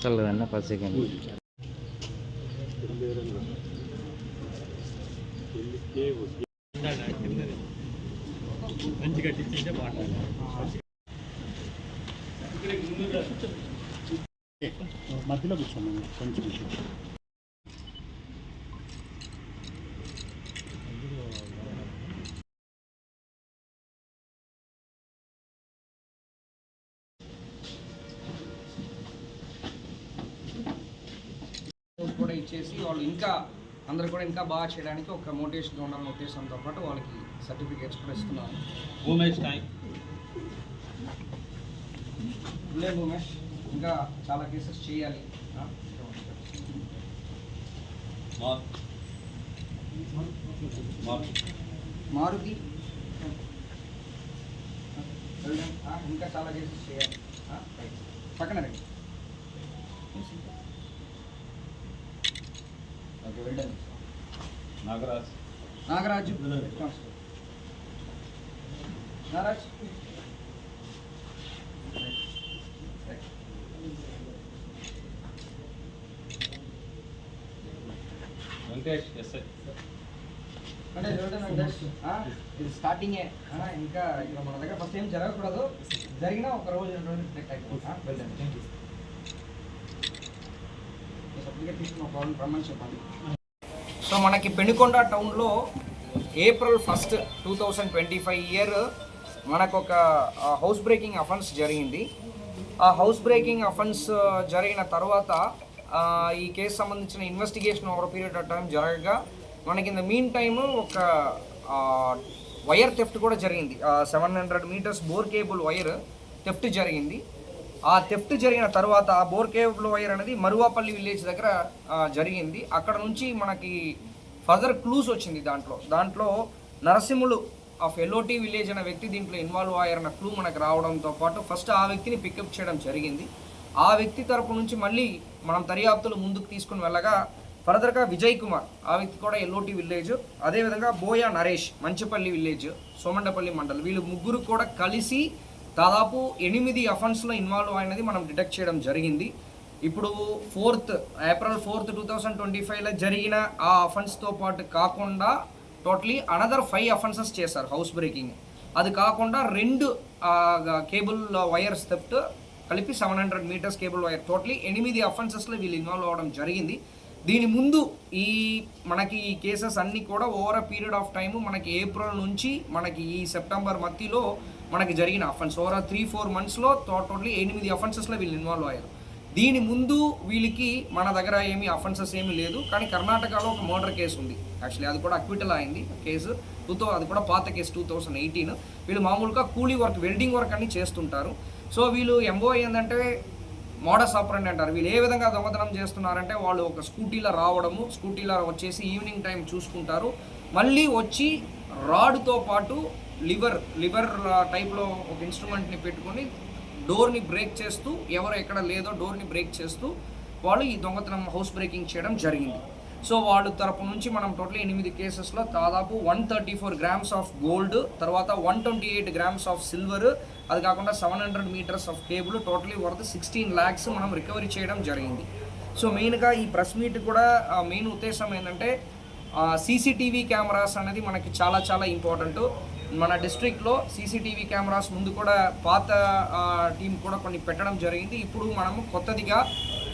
చల్లదన్న పది సెకండ్ మంచి కట్టించే మాట్లాడాలి మధ్యలో కూర్చోండి కొంచెం కూడా ఇచ్చేసి వాళ్ళు ఇంకా అందరు కూడా ఇంకా బాగా చేయడానికి ఒక మోటివేషన్ ఉండాలన్న ఉద్దేశంతో పాటు వాళ్ళకి సర్టిఫికేట్స్ కూడా ఇస్తున్నాను ఉమేష్ టైం లేదు ఉమేష్ ఇంకా చాలా కేసెస్ చేయాలి. మారుతి. ఇంకా చాలా కేసెస్ చేయాలి. పక్కన రండి. నాగరాజ్. నాగరాజు. నాగరాజ్. వెంకటేష్ ఎస్ఐ ఇది స్టార్టింగే ఇంకా ఇక్కడ మన దగ్గర ఫస్ట్ ఏం జరగకూడదు. జరిగినా ఒక రోజు వెళ్ళండి. సో మనకి పెనుకొండ టౌన్లో April first two thousand twenty five year మనకు ఒక హౌస్ బ్రేకింగ్ అఫెన్స్ జరిగింది. ఆ హౌస్ బ్రేకింగ్ అఫెన్స్ జరిగిన తర్వాత ఈ కేసు సంబంధించిన investigation over period of time జరగగా మనకి ఇన్ ద మీన్ టైమ్ ఒక వైర్ థెఫ్ట్ కూడా జరిగింది. Seven hundred metres bore cable wire theft జరిగింది. ఆ థెఫ్ట్ జరిగిన తర్వాత ఆ బోర్ కేబుల్ వైర్ అనేది మరువాపల్లి విలేజ్ దగ్గర జరిగింది. అక్కడ నుంచి మనకి ఫర్దర్ క్లూస్ వచ్చింది దాంట్లో. దాంట్లో నరసింహులు ఆఫ్ ఎల్ఓటి విలేజ్ అనే వ్యక్తి దీంట్లో ఇన్వాల్వ్ అయ్యారన్న క్లూ మనకు రావడంతో పాటు ఫస్ట్ ఆ వ్యక్తిని పికప్ చేయడం జరిగింది. ఆ వ్యక్తి తరపు నుంచి మళ్ళీ మనం దర్యాప్తులు ముందుకు తీసుకుని వెళ్ళగా ఫర్దర్గా విజయ్ కుమార్ ఆ వ్యక్తి కూడా ఎల్ఓటి విలేజ్. అదేవిధంగా బోయా నరేష్ మంచిపల్లి విలేజ్ సోమండపల్లి మండల్ వీళ్ళు ముగ్గురు కూడా కలిసి దాదాపు ఎనిమిది అఫెన్స్లో ఇన్వాల్వ్ అయినది మనం డిటెక్ట్ చేయడం జరిగింది. ఇప్పుడు fourth April fourth two thousand twenty ఫైవ్లో జరిగిన ఆ అఫెన్స్తో పాటు కాకుండా టోటలీ అనదర్ ఫైవ్ అఫెన్సెస్ చేశారు హౌస్ బ్రేకింగ్. అది కాకుండా రెండు కేబుల్ వైర్స్ స్టెప్ట్ కలిపి seven hundred metres cable wire totally ఎనిమిది అఫెన్సెస్లో వీళ్ళు ఇన్వాల్వ్ అవ్వడం జరిగింది. దీని ముందు ఈ మనకి ఈ కేసెస్ అన్నీ కూడా over a period of time మనకి ఏప్రిల్ నుంచి మనకి ఈ సెప్టెంబర్ మధ్యలో మనకి జరిగిన అఫెన్స్ ఓవర్ త్రీ ఫోర్ మంత్స్లో టోటల్లీ ఎనిమిది అఫెన్సెస్లో వీళ్ళు ఇన్వాల్వ్ అయ్యారు. దీని ముందు వీళ్ళకి మన దగ్గర ఏమి అఫెన్సెస్ ఏమీ లేదు. కానీ కర్ణాటకలో ఒక మర్డర్ కేసు ఉంది. యాక్చువల్లీ అది కూడా అక్విటల్ అయింది కేసు టూ థౌ అది కూడా పాత కేసు టూ థౌసండ్ ఎయిటీన్ వీళ్ళు మామూలుగా కూలీ వర్క్ వెల్డింగ్ వర్క్ అన్ని చేస్తుంటారు. సో వీళ్ళు ఎంబో ఏంటంటే మోడస్ ఆపరండి అంటారు. వీళ్ళు ఏ విధంగా దొంగతనం చేస్తున్నారంటే వాళ్ళు ఒక స్కూటీలో రావడము స్కూటీలో వచ్చేసి ఈవినింగ్ టైం చూసుకుంటారు. మళ్ళీ వచ్చి రాడ్తో పాటు లివర్ లివర్ టైప్లో ఒక ఇన్స్ట్రుమెంట్ని పెట్టుకొని డోర్ని బ్రేక్ చేస్తూ ఎవరు ఎక్కడ లేదో డోర్ని బ్రేక్ చేస్తూ వాళ్ళు ఈ దొంగతనం హౌస్ బ్రేకింగ్ చేయడం జరిగింది. సో వాళ్ళ తరపు నుంచి మనం టోటల్ ఎనిమిది కేసెస్లో దాదాపు one thirty four grams of gold తర్వాత one twenty eight grams of silver అది కాకుండా seven hundred metres of cable totally worth sixteen lakhs మనం రికవరీ చేయడం జరిగింది. సో మెయిన్గా ఈ ప్రెస్ మీట్ కూడా మెయిన్ ఉద్దేశం ఏంటంటే సీసీటీవీ కెమెరాస్ అనేది మనకి చాలా చాలా ఇంపార్టెంట్. మన డిస్ట్రిక్ట్లో సీసీటీవీ కెమెరాస్ ముందు కూడా పాత టీం కూడా కొన్ని పెట్టడం జరిగింది. ఇప్పుడు మనము కొత్తదిగా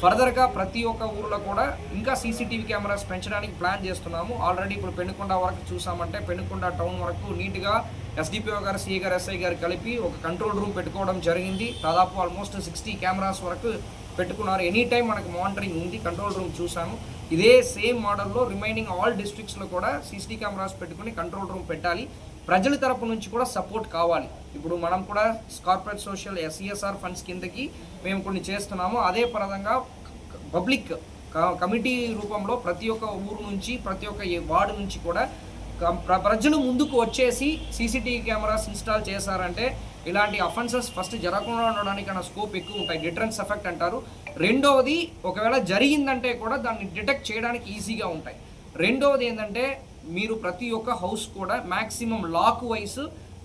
ఫర్దర్గా ప్రతి ఒక్క ఊర్లో కూడా ఇంకా సీసీటీవీ కెమెరాస్ పెంచడానికి ప్లాన్ చేస్తున్నాము. ఆల్రెడీ ఇప్పుడు పెనుకొండ వరకు చూసామంటే పెనుకొండ టౌన్ వరకు నీట్గా ఎస్డిపిఓ గారు సిఏ గారు ఎస్ఐ గారు కలిపి ఒక కంట్రోల్ రూమ్ పెట్టుకోవడం జరిగింది. దాదాపు ఆల్మోస్ట్ సిక్స్టీ కెమెరాస్ వరకు పెట్టుకున్నారు. ఎనీ టైం మనకు మానిటరింగ్ ఉంది కంట్రోల్ రూమ్ చూసాము. ఇదే సేమ్ మోడల్లో రిమైనింగ్ ఆల్ డిస్ట్రిక్ట్స్లో కూడా సీసీ కెమెరాస్ పెట్టుకుని కంట్రోల్ రూమ్ పెట్టాలి. ప్రజల తరపు నుంచి కూడా సపోర్ట్ కావాలి. ఇప్పుడు మనం కూడా కార్పొరేట్ సోషల్ ఎస్ఈఎస్ఆర్ ఫండ్స్ కిందకి మేము కొన్ని చేస్తున్నాము. అదే పరంగా పబ్లిక్ కమిటీ రూపంలో ప్రతి ఒక్క ఊరు నుంచి ప్రతి ఒక్క వార్డు నుంచి కూడా ప్రజలు ముందుకు వచ్చేసి సీసీటీవీ కెమెరాస్ ఇన్స్టాల్ చేశారంటే ఇలాంటి అఫెన్సెస్ ఫస్ట్ జరగకుండా ఉండడానికి అన్న స్కోప్ ఎక్కువ ఉంటాయి. డిటరెన్స్ ఎఫెక్ట్ అంటారు. రెండవది ఒకవేళ జరిగిందంటే కూడా దాన్ని డిటెక్ట్ చేయడానికి ఈజీగా ఉంటాయి. రెండవది ఏంటంటే మీరు ప్రతి ఒక్క హౌస్ కూడా మ్యాక్సిమం లాక్ వైస్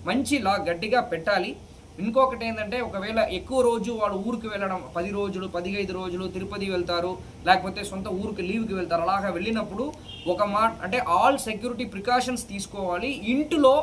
మంచి లాక్ గట్టిగా పెట్టాలి. ఇంకొకటి ఏంటంటే ఒకవేళ ఎక్కువ రోజు వాళ్ళు ఊరికి వెళ్ళడం పది రోజులు పదిహేను రోజులు తిరుపతి వెళ్తారు లేకపోతే సొంత ఊరికి లీవ్కి వెళ్తారు అలాగా వెళ్ళినప్పుడు ఒక మా అంటే ఆల్ సెక్యూరిటీ ప్రికాషన్స్ తీసుకోవాలి. ఇంటిలో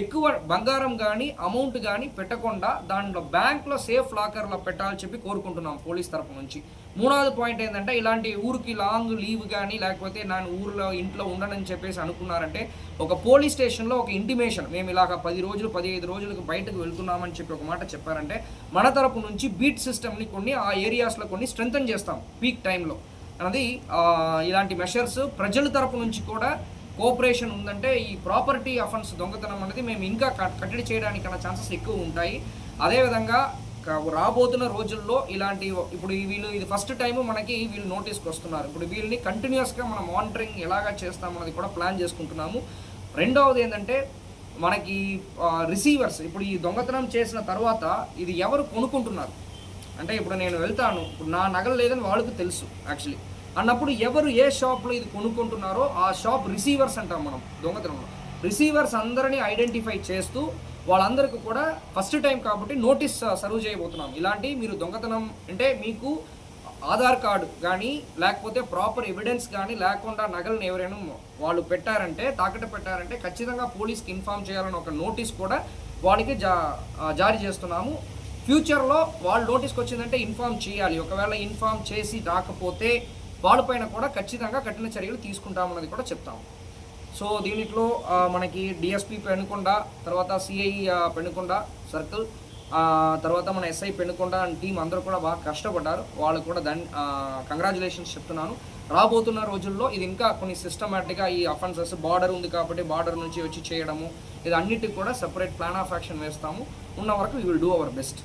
ఎక్కువ బంగారం కానీ అమౌంట్ కానీ పెట్టకుండా దాంట్లో బ్యాంక్లో సేఫ్ లాకర్లో పెట్టాలని చెప్పి కోరుకుంటున్నాం పోలీస్ తరపు నుంచి. మూడవది పాయింట్ ఏంటంటే ఇలాంటి ఊరికి లాంగ్ లీవ్ కానీ లేకపోతే నేను ఊర్లో ఇంట్లో ఉండనని చెప్పేసి అనుకున్నారంటే ఒక పోలీస్ స్టేషన్లో ఒక ఇంటిమేషన్ మేము ఇలాగ పది రోజులు పదిహేను రోజులకు బయటకు వెళ్తున్నామని చెప్పి ఒక మాట చెప్పారంటే మన తరపు నుంచి బీట్ సిస్టమ్ని కొన్ని ఆ ఏరియాస్లో కొన్ని స్ట్రెంగ్తన్ చేస్తాం పీక్ టైంలో అన్నది ఇలాంటి మెషర్స్ ప్రజల తరపు నుంచి కూడా కోఆపరేషన్ ఉందంటే ఈ ప్రాపర్టీ అఫెన్స్ దొంగతనం అనేది మేము ఇంకా కట్టడి చేయడానికి అన్న ఛాన్సెస్ ఎక్కువ ఉంటాయి. అదేవిధంగా రాబోతున్న రోజుల్లో ఇలాంటి ఇప్పుడు వీళ్ళు ఇది ఫస్ట్ టైం మనకి వీళ్ళు నోటీస్కి వస్తున్నారు. ఇప్పుడు వీళ్ళని కంటిన్యూస్గా మనం మానిటరింగ్ ఎలాగా చేస్తామన్నది కూడా ప్లాన్ చేసుకుంటున్నాము. రెండవది ఏంటంటే మనకి రిసీవర్స్ ఇప్పుడు ఈ దొంగతనం చేసిన తర్వాత ఇది ఎవరు కొనుక్కుంటున్నారు? అంటే ఇప్పుడు నేను వెళ్తాను. ఇప్పుడు నా నగలు లేదని వాళ్ళకి తెలుసు యాక్చువల్లీ అన్నప్పుడు ఎవరు ఏ షాప్లో ఇది కొనుక్కుంటున్నారో ఆ షాప్ రిసీవర్స్ అంటాం మనం దొంగతనంలో. రిసీవర్స్ అందరినీ ఐడెంటిఫై చేస్తూ వాళ్ళందరికీ కూడా ఫస్ట్ టైం కాబట్టి నోటీస్ సర్వ్ చేయబోతున్నాం. ఇలాంటి మీరు దొంగతనం అంటే మీకు ఆధార్ కార్డు కానీ లేకపోతే ప్రాపర్ ఎవిడెన్స్ కానీ లేకుండా నగలను ఎవరైనా వాళ్ళు పెట్టారంటే తాకట్టు పెట్టారంటే ఖచ్చితంగా పోలీస్కి ఇన్ఫామ్ చేయాలని ఒక నోటీస్ కూడా వాళ్ళకి జా జారీ చేస్తున్నాము. ఫ్యూచర్లో వాళ్ళు నోటీస్కి వచ్చిందంటే ఇన్ఫామ్ చేయాలి. ఒకవేళ ఇన్ఫామ్ చేసి రాకపోతే వాళ్ళపైన కూడా ఖచ్చితంగా కఠిన చర్యలు తీసుకుంటామన్నది కూడా చెప్తాము. సో దీనిలో మనకి డిఎస్పి పెనుకొండ తర్వాత సిఐ పెనుకొండ సర్కిల్ తర్వాత మన ఎస్ఐ పెనుకొండ అండ్ టీం అందరూ కూడా బాగా కష్టపడ్డారు. వాళ్ళు కూడా దాన్ని కంగ్రాచులేషన్స్ చెప్తున్నాను. రాబోతున్న రోజుల్లో ఇది ఇంకా కొన్ని సిస్టమేటిక్గా ఈ అఫెన్సెస్ బార్డర్ ఉంది కాబట్టి బార్డర్ నుంచి వచ్చి చేయడము ఇది అన్నిటికి కూడా సెపరేట్ ప్లాన్ ఆఫ్ యాక్షన్ వేస్తాము. ఉన్న వరకు you will do our best